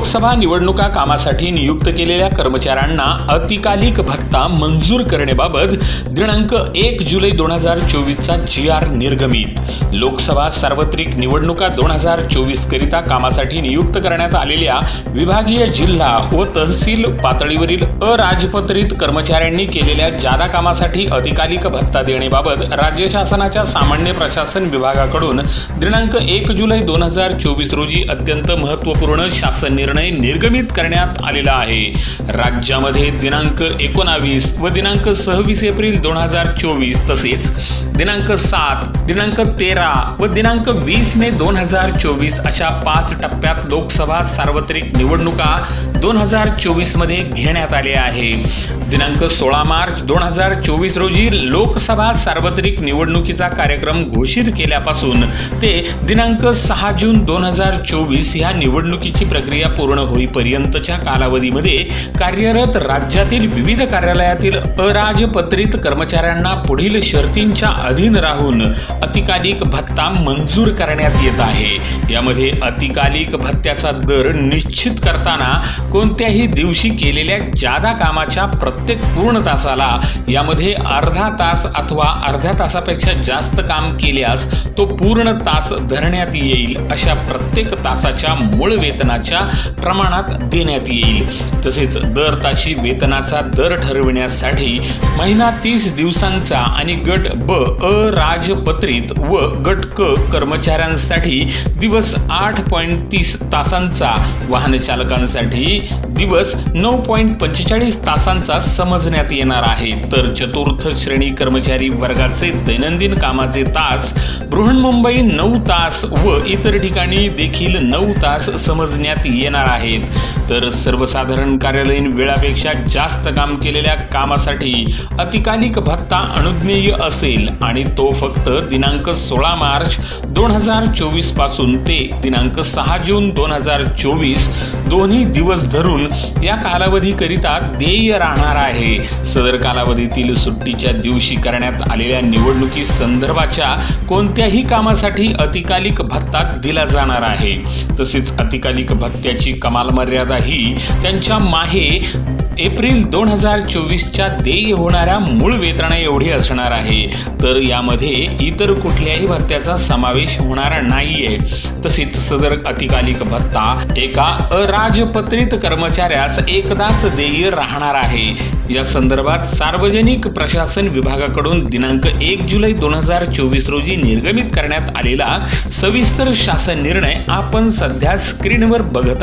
लोकसभा निवडणुका कामासाठी नियुक्त केलेल्या कर्मचाऱ्यांना अतिकालिक भत्ता मंजूर करण्याबाबत दिनांक एक जुलै दोन हजार चोवीसचा जी आर निर्गमित. लोकसभा सार्वत्रिक निवडणुका दोन हजार चोवीस करिता कामासाठी नियुक्त करण्यात आलेल्या विभागीय जिल्हा व तहसील पातळीवरील अराजपत्रित कर्मचाऱ्यांनी केलेल्या जादा कामासाठी अतिकालिक भत्ता देण्याबाबत राज्य शासनाच्या सामान्य प्रशासन विभागाकडून दिनांक एक जुलै दोन हजार चोवीस रोजी अत्यंत महत्त्वपूर्ण शासन निर्णय निर्गमित करण्यात आलेला आहे. राज्यामध्ये दिनांक एकोणावीस व दिनांक सव्वीस एप्रिल दोन हजार चोवीस तसेच दिनांक सात दिनांक तेरा व दिनांक वीस मे दोन हजार चोवीस अशा पाच टप्प्यात लोकसभा सार्वत्रिक निवडणुका दोन हजार चोवीसमध्ये घेण्यात आले आहे. दिनांक सोळा मार्च दोन हजार चोवीस रोजी लोकसभा सार्वत्रिक निवडणुकीचा कार्यक्रम घोषित केल्यापासून ते दिनांक सहा जून दोन हजार चोवीस ह्या निवडणुकीची प्रक्रिया पूर्ण होईपर्यंतच्या कालावधीमध्ये कार्यरत राज्यातील विविध कार्यालयातील अराजपत्रित कर्मचाऱ्यांना पुढील शर्तींच्या अधीन राहून अतिकालिक भत्ता मंजूर करण्यात येत आहे. यामध्ये अतिकालिक भत्त्याचा दर निश्चित करताना कोणत्याही दिवशी केलेल्या जादा कामाच्या प्रत्येक पूर्ण तासाला यामध्ये अर्धा तास अथवा अर्ध्या तासापेक्षा जास्त काम केल्यास तो पूर्ण तास धरण्यात येईल अशा प्रत्येक तासाच्या मूळ वेतनाच्या प्रमाणात देण्यात येईल. तसेच दर ताशी वेतनाचा दर ठरविण्यासाठी महिना तीस दिवसांचा आणि गट ब अराजपत्रित व गट क कर्मचाऱ्यांसाठी दिवस आठ पॉईंट तीस तासांचा वाहन चालकांसाठी दिवस नऊ पॉईंट पंचेचाळीस तासांचा समजण्यात येणार आहे. तर चतुर्थ श्रेणी कर्मचारी वर्गाचे दैनंदिन कामाचे तास बृहन्मुंबई नऊ तास व इतर ठिकाणी देखील नऊ तास समजण्यात येणार आहेत. तर सर्वसाधारण कार्यालयीन वेळापेक्षा जास्त काम केलेल्या कामासाठी अतिकालिक भत्ता अनुज्ञेय असेल आणि तो फक्त दिनांक सोळा मार्च दोन हजार चोवीसपासून ते दिनांक सहा जून दोन हजार चोवीस दोन्ही दिवस धरून या कालावधीकरिता देय राहणार आहे. सदर कालावधीतील सुट्टीच्या दिवशी करण्यात आलेल्या निवडणुकी संदर्भाच्या कोणत्याही कामासाठी अतिकालिक भत्ता दिला जाणार आहे. तसेच अतिकालिक भत्त्याची कमाल मर्यादा ही त्यांच्या माहे एप्रिल दोन हजार चोवीसच्या देय होणाऱ्या मूळ वेतना एवढी असणार आहे. तर यामध्ये इतर कुठल्याही भत्त्याचा समावेश होणार नाहीये. तसेच सदर अतिकालिक भत्ता एका अराजपत्रित कर्मचाऱ्यास एकदाच देय राहणार आहे. या संदर्भात सार्वजनिक प्रशासन विभागाकडून दिनांक एक जुलै दोन हजार चोवीस रोजी निर्गमित करण्यात आलेला सविस्तर शासन निर्णय आपण सध्या स्क्रीनवर बघत